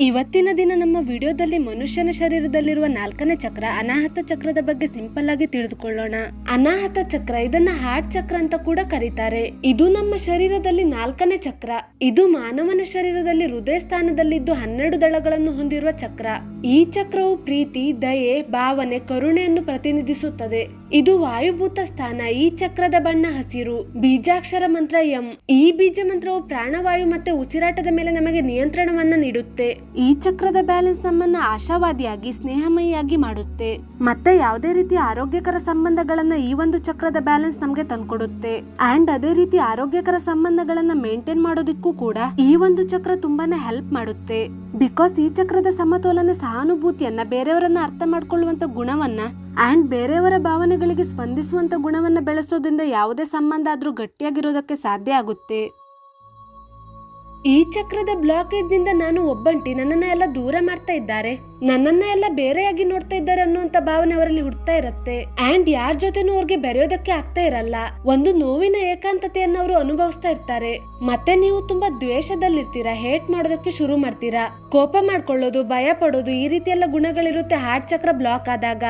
ಇವತ್ತಿನ ದಿನ ನಮ್ಮ ವಿಡಿಯೋದಲ್ಲಿ ಮನುಷ್ಯನ ಶರೀರದಲ್ಲಿರುವ ನಾಲ್ಕನೇ ಚಕ್ರ ಅನಾಹತ ಚಕ್ರದ ಬಗ್ಗೆ ಸಿಂಪಲ್ ಆಗಿ ತಿಳಿದುಕೊಳ್ಳೋಣ. ಅನಾಹತ ಚಕ್ರ ಇದನ್ನ ಹಾರ್ಟ್ ಚಕ್ರ ಅಂತ ಕೂಡ ಕರೀತಾರೆ. ಇದು ನಮ್ಮ ಶರೀರದಲ್ಲಿ ನಾಲ್ಕನೇ ಚಕ್ರ. ಇದು ಮಾನವನ ಶರೀರದಲ್ಲಿ ಹೃದಯ ಸ್ಥಾನದಲ್ಲಿದ್ದು ಹನ್ನೆರಡು ದಳಗಳನ್ನು ಹೊಂದಿರುವ ಚಕ್ರ. ಈ ಚಕ್ರವು ಪ್ರೀತಿ, ದಯೆ, ಭಾವನೆ, ಕರುಣೆಯನ್ನು ಪ್ರತಿನಿಧಿಸುತ್ತದೆ. ಇದು ವಾಯುಭೂತ ಸ್ಥಾನ, ಈ ಚಕ್ರದ ಬಣ್ಣ ಹಸಿರು. ಬೀಜಾಕ್ಷರ ಮಂತ್ರ ಎಂ. ಈ ಬೀಜ ಮಂತ್ರವು ಪ್ರಾಣವಾಯು ಮತ್ತೆ ಉಸಿರಾಟದ ಮೇಲೆ ನಮಗೆ ನಿಯಂತ್ರಣವನ್ನ ನೀಡುತ್ತೆ. ಈ ಚಕ್ರದ ಬ್ಯಾಲೆನ್ಸ್ ನಮ್ಮನ್ನ ಆಶಾವಾದಿಯಾಗಿ, ಸ್ನೇಹಮಯಿಯಾಗಿ ಮಾಡುತ್ತೆ. ಮತ್ತೆ ಯಾವುದೇ ರೀತಿಯ ಆರೋಗ್ಯಕರ ಸಂಬಂಧಗಳನ್ನ ಈ ಒಂದು ಚಕ್ರದ ಬ್ಯಾಲೆನ್ಸ್ ನಮ್ಗೆ ತಂದ್ಕೊಡುತ್ತೆ. ಅಂಡ್ ಅದೇ ರೀತಿ ಆರೋಗ್ಯಕರ ಸಂಬಂಧಗಳನ್ನ ಮೇಂಟೈನ್ ಮಾಡೋದಿಕ್ಕೂ ಕೂಡ ಈ ಒಂದು ಚಕ್ರ ತುಂಬಾನೇ ಹೆಲ್ಪ್ ಮಾಡುತ್ತೆ. ಬಿಕಾಸ್ ಈ ಚಕ್ರದ ಸಮತೋಲನ ಸಹಾನುಭೂತಿಯನ್ನ ಬೇರೆಯವರನ್ನ ಅರ್ಥ ಮಾಡ್ಕೊಳ್ಳುವಂತ ಗುಣವನ್ನ, ಅಂಡ್ ಬೇರೆಯವರ ಭಾವನೆಗಳಿಗೆ ಸ್ಪಂದಿಸುವಂತ ಗುಣವನ್ನ ಬೆಳೆಸೋದ್ರಿಂದ ಯಾವುದೇ ಸಂಬಂಧ ಆದ್ರೂ ಗಟ್ಟಿಯಾಗಿರೋದಕ್ಕೆ ಸಾಧ್ಯ ಆಗುತ್ತೆ. ಈ ಚಕ್ರದ ಬ್ಲಾಕೇಜ್ನಿಂದ ನಾನು ಒಬ್ಬಂಟಿ. ನನ್ನನ್ನ ಎಲ್ಲ ದೂರ ಮಾಡ್ತಾ ಇದ್ದಾರೆ. ನನ್ನನ್ನ ಎಲ್ಲ ಬೇರೆಯಾಗಿ ನೋಡ್ತಾ ಇದ್ದಾರೆ ಅನ್ನುವಂತ ಭಾವನೆ ಅವರಲ್ಲಿ ಹುಡ್ತಾ ಇರತ್ತೆ. ಅಂಡ್ ಯಾರ ಜೊತೆನೂ ಅವ್ರಿಗೆ ಬೆರೆಯೋದಕ್ಕೆ ಆಗ್ತಾ ಇರಲ್ಲ. ಒಂದು ನೋವಿನ ಏಕಾಂತತೆಯನ್ನ ಅವರು ಅನುಭವಿಸ್ತಾ ಇರ್ತಾರೆ. ಮತ್ತೆ ನೀವು ತುಂಬಾ ದ್ವೇಷದಲ್ಲಿರ್ತೀರಾ, ಹೇಟ್ ಮಾಡೋದಕ್ಕೆ ಶುರು ಮಾಡ್ತೀರಾ? ಕೋಪ ಮಾಡ್ಕೊಳ್ಳೋದು, ಭಯ ಪಡೋದು ಈ ರೀತಿ ಎಲ್ಲ ಗುಣಗಳಿರುತ್ತೆ ಹಾರ್ಟ್ ಚಕ್ರ ಬ್ಲಾಕ್ ಆದಾಗ.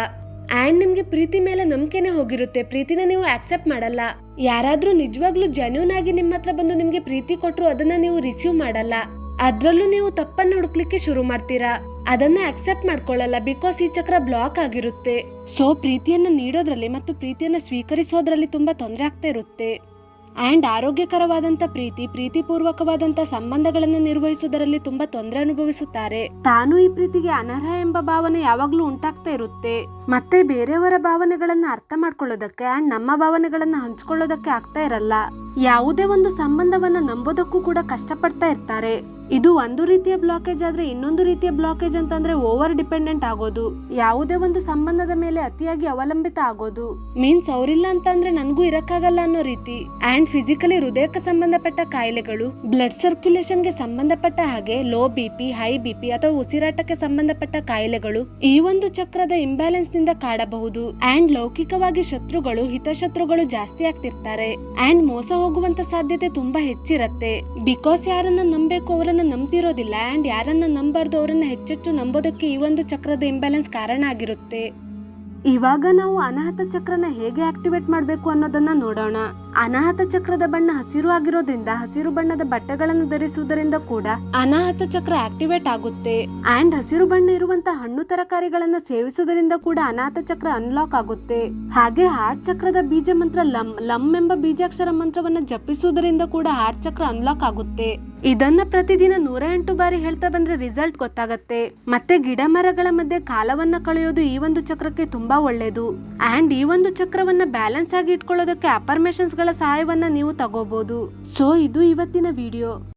ಅಂಡ್ ನಿಮ್ಗೆ ಪ್ರೀತಿ ಮೇಲೆ ನಂಬಿಕೆನೇ ಹೋಗಿರುತ್ತೆ. ಪ್ರೀತಿನ ನೀವು ಆಕ್ಸೆಪ್ಟ್ ಮಾಡಲ್ಲ. ಯಾರಾದರೂ ನಿಜವಾಗ್ಲೂ ಜೆನ್ಯೂನ್ ಆಗಿ ನಿಮ್ಮ ಹತ್ರ ಬಂದು ನಿಮ್ಗೆ ಪ್ರೀತಿ ಕೊಟ್ಟರು ಅದನ್ನ ನೀವು ರಿಸೀವ್ ಮಾಡಲ್ಲ. ಅದ್ರಲ್ಲೂ ನೀವು ತಪ್ಪನ್ನ ಹುಡುಕ್ಲಿಕ್ಕೆ ಶುರು ಮಾಡ್ತೀರಾ. ಅದನ್ನ ಅಕ್ಸೆಪ್ಟ್ ಮಾಡ್ಕೊಳ್ಳಲ್ಲ ಬಿಕಾಸ್ ಈ ಚಕ್ರ ಬ್ಲಾಕ್ ಆಗಿರುತ್ತೆ. ಸೊ ಪ್ರೀತಿಯನ್ನ ನೀಡೋದ್ರಲ್ಲಿ ಮತ್ತು ಪ್ರೀತಿಯನ್ನ ಸ್ವೀಕರಿಸೋದ್ರಲ್ಲಿ ತುಂಬಾ ತೊಂದರೆ ಆಗ್ತಾ ಇರುತ್ತೆ. ಅಂಡ್ ಆರೋಗ್ಯಕರವಾದಂಥ ಪ್ರೀತಿ ಪ್ರೀತಿಪೂರ್ವಕವಾದಂಥ ಸಂಬಂಧಗಳನ್ನು ನಿರ್ವಹಿಸುವುದರಲ್ಲಿ ತುಂಬಾ ತೊಂದರೆ ಅನುಭವಿಸುತ್ತಾರೆ. ತಾನು ಈ ಪ್ರೀತಿಗೆ ಅನರ್ಹ ಎಂಬ ಭಾವನೆ ಯಾವಾಗಲೂ ಉಂಟಾಗ್ತಾ ಇರುತ್ತೆ. ಮತ್ತೆ ಬೇರೆಯವರ ಭಾವನೆಗಳನ್ನ ಅರ್ಥ ಮಾಡ್ಕೊಳ್ಳೋದಕ್ಕೆ ಅಂಡ್ ನಮ್ಮ ಭಾವನೆಗಳನ್ನ ಹಂಚ್ಕೊಳ್ಳೋದಕ್ಕೆ ಆಗ್ತಾ ಇರಲ್ಲ. ಯಾವುದೇ ಒಂದು ಸಂಬಂಧವನ್ನ ನಂಬೋದಕ್ಕೂ ಕೂಡ ಕಷ್ಟಪಡ್ತಾ ಇರ್ತಾರೆ. ಇದು ಒಂದು ರೀತಿಯ ಬ್ಲಾಕೇಜ್ ಆದ್ರೆ ಇನ್ನೊಂದು ರೀತಿಯ ಬ್ಲಾಕೇಜ್ ಅಂತಂದ್ರೆ ಓವರ್ ಡಿಪೆಂಡೆಂಟ್ ಆಗೋದು. ಯಾವುದೇ ಒಂದು ಸಂಬಂಧದ ಮೇಲೆ ಅತಿಯಾಗಿ ಅವಲಂಬಿತ ಆಗೋದು. ಮೀನ್ಸ್ ಅವರಿಲ್ಲ ಅಂತಂದ್ರೆ ನನಗೂ ಇರಕ್ಕಾಗಲ್ಲ ಅನ್ನೋ ರೀತಿ. ಅಂಡ್ ಫಿಸಿಕಲಿ ಹೃದಯಕ್ಕೆ ಸಂಬಂಧಪಟ್ಟ ಕಾಯಿಲೆಗಳು ಬ್ಲಡ್ ಸರ್ಕ್ಯುಲೇಷನ್ಗೆ ಸಂಬಂಧಪಟ್ಟ ಹಾಗೆ ಲೋ ಬಿಪಿ ಹೈ ಬಿಪಿ ಅಥವಾ ಉಸಿರಾಟಕ್ಕೆ ಸಂಬಂಧಪಟ್ಟ ಕಾಯಿಲೆಗಳು ಈ ಒಂದು ಚಕ್ರದ ಇಂಬ್ಯಾಲೆನ್ಸ್ನಿಂದ ಕಾಡಬಹುದು. ಅಂಡ್ ಲೌಕಿಕವಾಗಿ ಶತ್ರುಗಳು, ಹಿತಶತ್ರುಗಳು ಜಾಸ್ತಿ ಆಗ್ತಿರ್ತಾರೆ. ಅಂಡ್ ಮೋಸ ಹೋಗುವಂತ ಸಾಧ್ಯತೆ ತುಂಬಾ ಹೆಚ್ಚಿರತ್ತೆ. ಬಿಕಾಸ್ ಯಾರನ್ನ ನಂಬೇಕು ಅವರನ್ನ ನಂಬ್ತಿರೋದಿಲ್ಲ ಅಂಡ್ ಯಾರನ್ನ ನಂಬಾರ್ದು ಅವರನ್ನ ಹೆಚ್ಚೆಚ್ಚು ನಂಬೋದಕ್ಕೆ ಈ ಒಂದು ಚಕ್ರದ ಇಂಬ್ಯಾಲೆನ್ಸ್ ಕಾರಣ ಆಗಿರುತ್ತೆ. ಇವಾಗ ನಾವು ಅನಾಹತ ಚಕ್ರನ ಹೇಗೆ ಆಕ್ಟಿವೇಟ್ ಮಾಡಬೇಕು ಅನ್ನೋದನ್ನ ನೋಡೋಣ. ಅನಾಹತ ಚಕ್ರದ ಬಣ್ಣ ಹಸಿರು ಆಗಿರೋದ್ರಿಂದ ಹಸಿರು ಬಣ್ಣದ ಬಟ್ಟೆಗಳನ್ನು ಧರಿಸುವುದರಿಂದ ಕೂಡ ಅನಾಹತ ಚಕ್ರ ಆಕ್ಟಿವೇಟ್ ಆಗುತ್ತೆ. ಅಂಡ್ ಹಸಿರು ಬಣ್ಣ ಇರುವಂತ ಹಣ್ಣು ತರಕಾರಿಗಳನ್ನ ಸೇವಿಸುವುದರಿಂದ ಕೂಡ ಅನಾಹತ ಚಕ್ರ ಅನ್ಲಾಕ್ ಆಗುತ್ತೆ. ಹಾಗೆ ಹಾರ್ಟ್ ಚಕ್ರದ ಬೀಜ ಮಂತ್ರ ಲಂ ಲಂ ಎಂಬ ಬೀಜಾಕ್ಷರ ಮಂತ್ರವನ್ನ ಜಪಿಸುವುದರಿಂದ ಕೂಡ ಹಾರ್ಟ್ ಚಕ್ರ ಅನ್ಲಾಕ್ ಆಗುತ್ತೆ. ಇದನ್ನ ಪ್ರತಿದಿನ ನೂರ ಎಂಟು ಬಾರಿ ಹೇಳ್ತಾ ಬಂದ್ರೆ ರಿಸಲ್ಟ್ ಗೊತ್ತಾಗತ್ತೆ. ಮತ್ತೆ ಗಿಡ ಮರಗಳ ಮಧ್ಯೆ ಕಾಲವನ್ನ ಕಳೆಯೋದು ಈ ಒಂದು ಚಕ್ರಕ್ಕೆ ತುಂಬಾ ಒಳ್ಳೇದು. ಅಂಡ್ ಈ ಒಂದು ಚಕ್ರವನ್ನ ಬ್ಯಾಲೆನ್ಸ್ ಆಗಿ ಇಟ್ಕೊಳ್ಳೋದಕ್ಕೆ ಅಪರ್ಮೇಷನ್ಸ್ ಸಹಾಯವನ್ನ ನೀವು ತಗೋಬೋದು. ಸೊ ಇದು ಇವತ್ತಿನ ವಿಡಿಯೋ